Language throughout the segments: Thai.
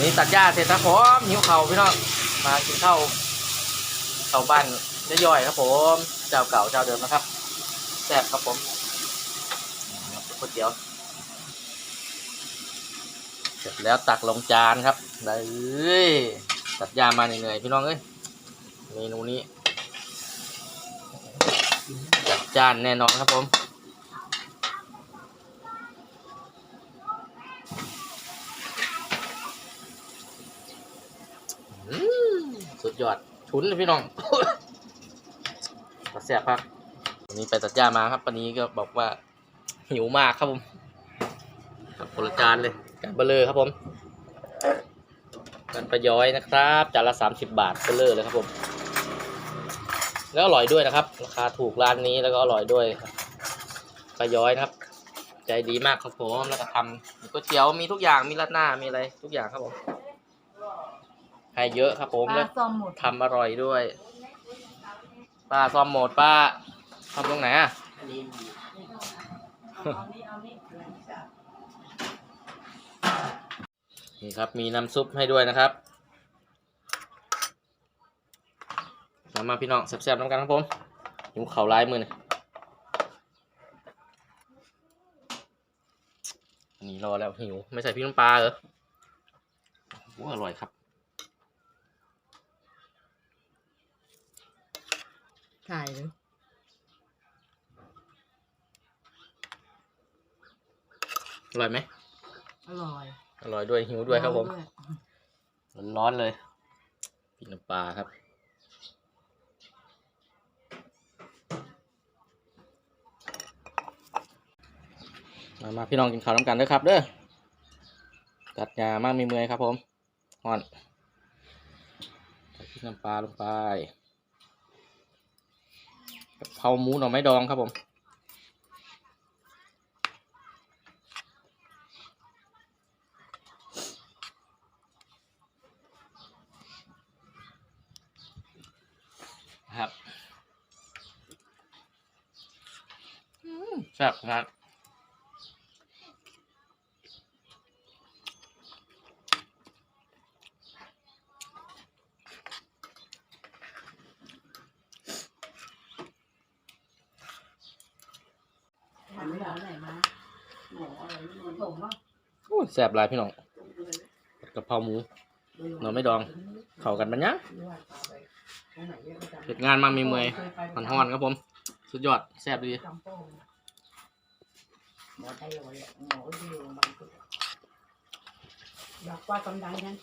นี่ตัดหญ้าเสร็จแล้วผมหิวเข่าพี่น้องมากินข้าวข้าวบ้านย่อยๆครับผมเจ้าเก่าเจ้าเดิมนะครับแซ่บครับผมก๋วยเตี๋ยวเสร็จแล้วตักลงจานครับได้เลยตัดหญ้ามาเหนื่อยๆพี่น้องเอ้ยเมนูนี้จัดจานแน่นอนครับผม อืมสุด ยอดชุนเลยพี่น้องตัดเสียบครับวันนี้ไปตัดหญ้ามาครับ วันนี้ก็บอกว่าหิวมากครับผมกับคนละจานเลยจานเบลเลอร์ครับผมจานประย้อยนะครับจานละสามสิบบาทเบลเลอร์เลยครับผม แล้วอร่อยด้วยนะครับ ราคาถูกร้านนี้แล้วก็อร่อยด้วยครับประย้อยนะครับ ใจดีมากครับผมแล้วก็ทำมีก๋วยเตี๋ยวมีทุกอย่างมีราดหน้ามีอะไรทุกอย่างครับผม ให้เยอะครับผมปแล้ลาวซ่อมหมดทำอร่อยด้วย ป้าซ่อมโหมดป้าทำตรงไหนอะ เอานี่เอานี่นี่ครับ มีน้ำซุปให้ด้วยนะครับมามาพี่น้องแซ่บๆน้ำกันครับผมหิวเข่าวร้ายมือนี่อันนี้รอแล้วหิว ไม่ใส่พริกน้ำปลาเหรอโอ้อร่อยครับ ถ่ายเลยอร่อยไหม อร่อยอร่อยด้วยหิวด้วยครับผม ออยด้วยร้อนๆเลยพริกน้ำปลาครับ มามาพี่น้องกินข้าวน้ำกันเด้อครับเด้อตัดหญ้ามากมีเมื่อยครับผมห่อนใส่พริกน้ำปลาลงไปกะ เผาหมูหน่อไม้ดองครับผมครับแซ่บครับ ทำไม่ได้ไหนมาหมออะไรหมอผมว่า โอ้ย แซ่บหลายพี่น้องกะเพราหมูหน่อไม้ดอง เข้ากันปัญญะเสร็จงานมามีเมื่อยห่อนๆครับผม สุดยอดแซ่บดีหมอไทยหมอหมอที่โรงพยาบาลอยากว่ากำดังนั้น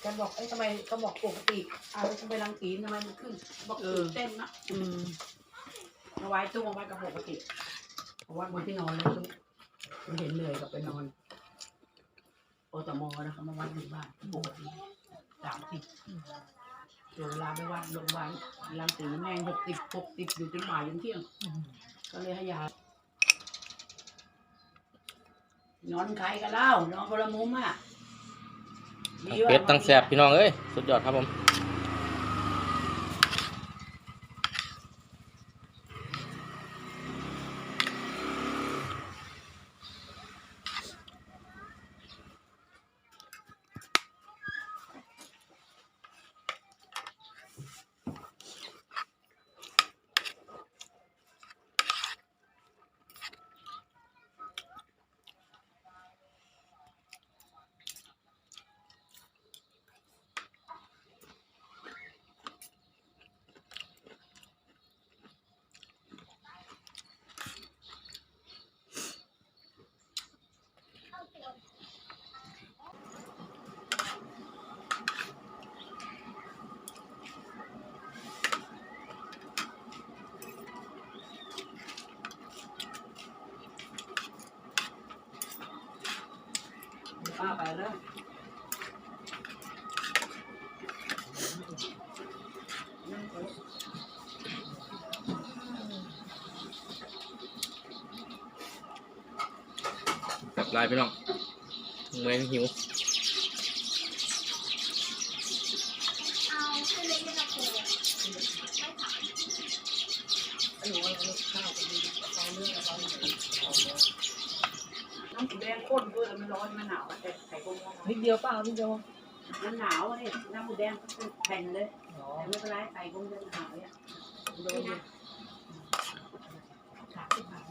แกบอกเอ้ยทำไมก็บอกปกติอ้าวทำไมรังสีทำไมมันขึ้น บอกตื่นเต้นนะอืมเอาไว้ตู้เอาไว้กับปกติเอาไว้บนที่นอนเลยตู้มันเห็นเหนื่อยกับไปนอนโอตมนะครับมาวัดที่บ้านปกติสามสิบเวลาไปวัดโรงพยาบาลรังสีแม่งหกสิบหกสิบอยู่จนบ่ายจนเที่ยง ก็เลยให้ยานอนใครกันเล่านอนคนละมุมอะเป็ดตั้งแสบพี่น้องเอ้ย สุดยอดครับผม ลายพี่น้องเมื่อยหิวหนูเอาข้าวไปดีเอาเนื้อเอาเนื้อน้ำแดงข้นด้วยมันร้อนมันหนาวแต่ไข่กุ้งนิดเดียวเปล่านิดเดียวมันหนาวนี่น้ำหมูแดงเป็นแผ่นเลยแต่ไม่เป็นไรใส่คงจะหนาวเนี่ยโดนเนี่ยสามสิบบาท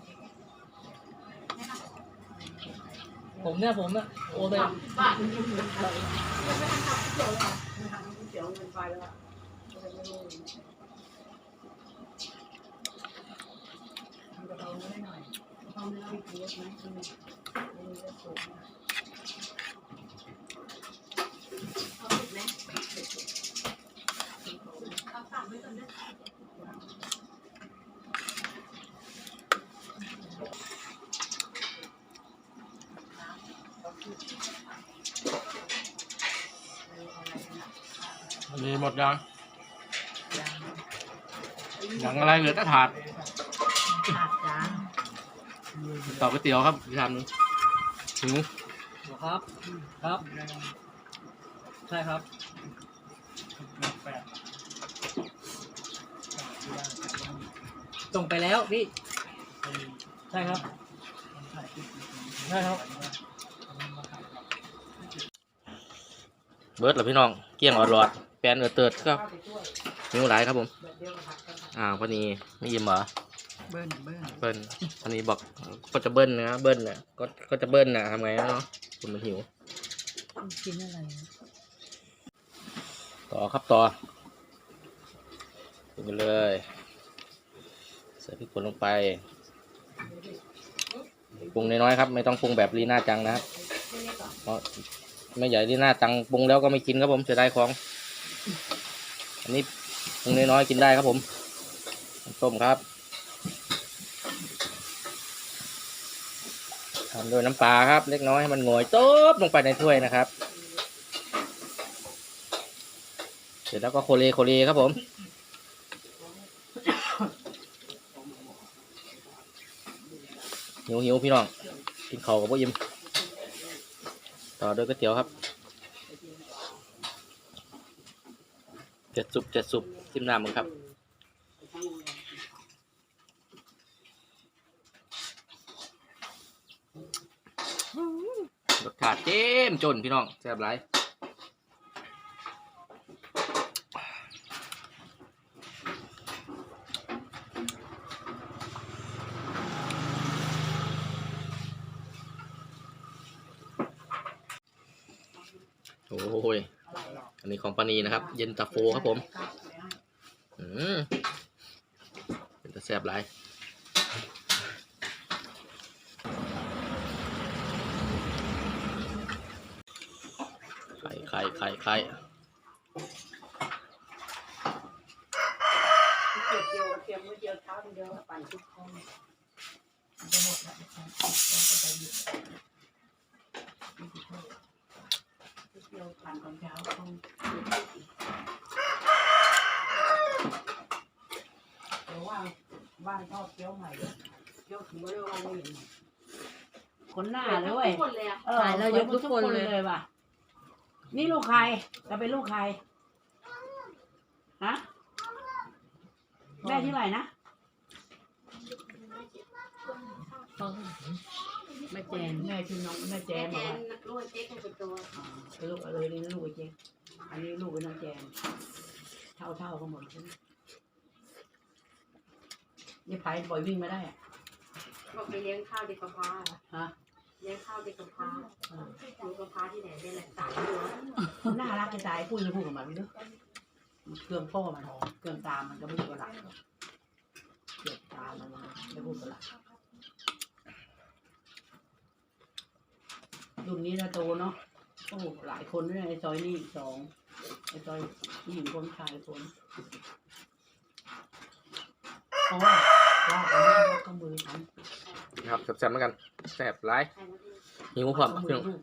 ผมเนี่ยผมเนี่ยโอนไปบ้านมันยังไม่ทำยังไม่ทำเกี่ยวเลยมันทำเกี่ยวเงินไฟแล้วอะก็เยไม่รู้ทำกระเพราเนื้อหน่อยกระเพราเนื้อมีเกลือไหม มีหมดยังยังอะไรเหลือแต่ถาดขาดจานต่อก๋วยเตี๋ยวครับอีกชามหนึงหิวครับ ครับ ใช่ครับส่งไปแล้วพี่ ใช่ครับ ใช่ครับ เบิร์ดเหรอพี่น้อง เกี้ยงออดรอด แปนเออเติร์ดครับข้าวไปช่วยหิวหลายครับผมแบบเดียวกับผัดกันอ่าพอดีไม่ยิ้มเหรอเบิ้ลเบิ้ลเบิ้ลพอดีบอกก็จะเบิ้ลนะเบิ้ลเนี่ยก็ก็จะเบิ้ลนะทำไงเนาะคุณมันหิวกินอะไร ต่อครับต่อกินไปเลย ใส่พริกป่นลงไปปรุงน้อยๆครับ ไม่ต้องปรุงแบบลีน่าจังนะครับเพราะไม่ใหญ่ลีน่าจังปรุงแล้วก็ไม่กินครับผมเสียดายของ อันนี้ปรุงน้อยๆกินได้ครับผมต้มครับทำด้วยน้ำปลาครับ เล็กน้อยให้มันงอยโต๊บลงไปในถ้วยนะครับ เสร็จแล้วก็โคเลโคเลครับผมหิวหิวพี่น้องกินข้าวกับพวกยิมต่อด้วยก๋วยเตี๋ยวครับ เจ็ดสุบเจ็ดสุบจิ้มน้ำมึงครับรสชาติเจ้มจนพี่น้องแซ่บหลายโอ้ย นนี้ของปานีนะครับ เย็นตาโฟครับผมอืมเป็นตาแซ่บหลายไข่ไข่ไข่ไข่ เกี่ยวเกี่ยวเกี่ยวมือเดียวเท้าเดียวปั่นทุกคนจะหมดแล้วเกี่ยว ปั่นตอนเช้าคงเดี๋ยวว่าบ้านชอบเกี้ยวใหม่เกี้ยวถึงว่าเรื่องว่าไม่เห็นคนหน้าเลยเว้ยทุกคนเลยอะเออถ่ายแล้วยกทุกคนเลย ว่ะ นี่ลูกใครจะเป็นลูกใครฮะแม่ชื่ออะไรนะ แม่แจนแม่ชื่อน้องแม่แจแจนนบอกว่าลูกเจ๊เป็นตัวอ่าเป็นลูกอะไรนี่ลูกไอ้เจ๊อันนี้ลูกไอ้น้องแจนเท่าเท่าๆกันหมดใช่ไหมนี่ไผ่ปล่อยวิ่งมาได้อะบอกไปเลี้ยงข้าวเด็กกำพร้าเหรอฮะเลี้ยงข้าวเด็กกำพร้าเออหนูกำพร้าที่ไหนเนี่ยแหละสามตัวน่ารักจะตายพูดจะพูดกับมันไม่รู้เครื่องพ่อมันเครื่องตามมันก็ไม่พูดกับหลักเครื่องตามมันไม่พูดกับหลัก รุ่นนี้นะโตเนาะโอ้โหหลายคนด้วยในซอยนี่อีกสองในซอยผู้หญิงคนชายคนโอ้ว่ากันไม่ได้ก็มือฉันครับแซ่บๆเหมือนกันแซ่บหลายใครนะพี่หิวความก็มืพี่อน้องลูก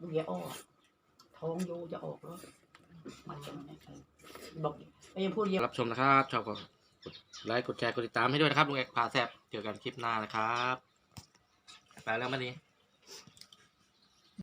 ลูกแย่อ้อท้องโยจะออกแล้วมันจะไม่ใช่บอกไอ้ยังพูดเยอะรับชมนะครับชอบก็กดไลค์กดแชร์กดติดตามให้ด้วยนะครับลุงเอกพาแซ่บเจอกันคลิปหน้านะครับไปแล้ววันนี้